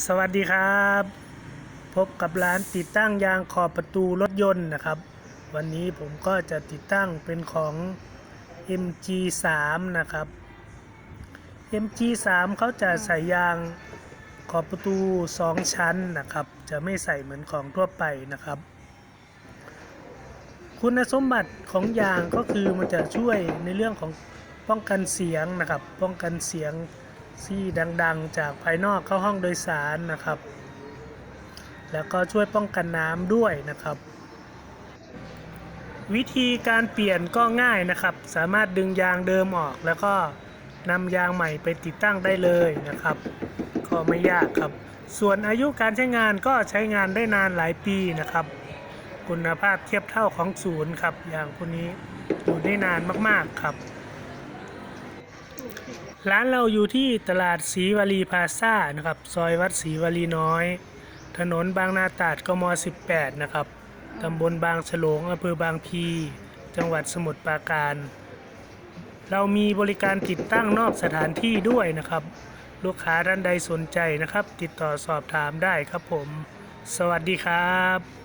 สวัสดีครับ พบกับร้านติดตั้งยางขอบประตูรถยนต์นะครับ วันนี้ผมก็จะติดตั้งเป็นของ MG3 นะครับ MG3 เขาจะใส่ยางขอบประตู 2 ชั้นนะครับ จะไม่ใส่เหมือนของทั่วไปนะครับ คุณสมบัติของยางก็คือมันจะช่วยในเรื่องของป้องกันเสียงนะครับ ป้องกันเสียง ที่ดังๆ จากภายนอกเข้าห้องโดยสารนะครับ แล้วก็ช่วยป้องกันน้ำด้วยนะครับ วิธีการเปลี่ยนก็ง่ายนะครับ สามารถดึงยางเดิมออกแล้วก็นำยางใหม่ไปติดตั้งได้เลยนะครับ ก็ไม่ยากครับ ส่วนอายุการใช้งานก็ใช้งานได้นานหลายปีนะครับ คุณภาพเทียบเท่าของศูนย์ครับอย่างพวกนี้อยู่ได้นานมากๆครับ ร้านเราอยู่ที่ตลาดศรีวลีพาซ่านะครับ ซอยวัดศรีวลีน้อย ถนนบางนาตราดกม 18 นะครับ ตำบลบางฉลงอำเภอบางพี จังหวัดสมุทรปราการ เรามีบริการติดตั้งนอกสถานที่ด้วยนะครับ ลูกค้าท่านใดสนใจนะครับ ติดต่อสอบถามได้ครับผม สวัสดีครับ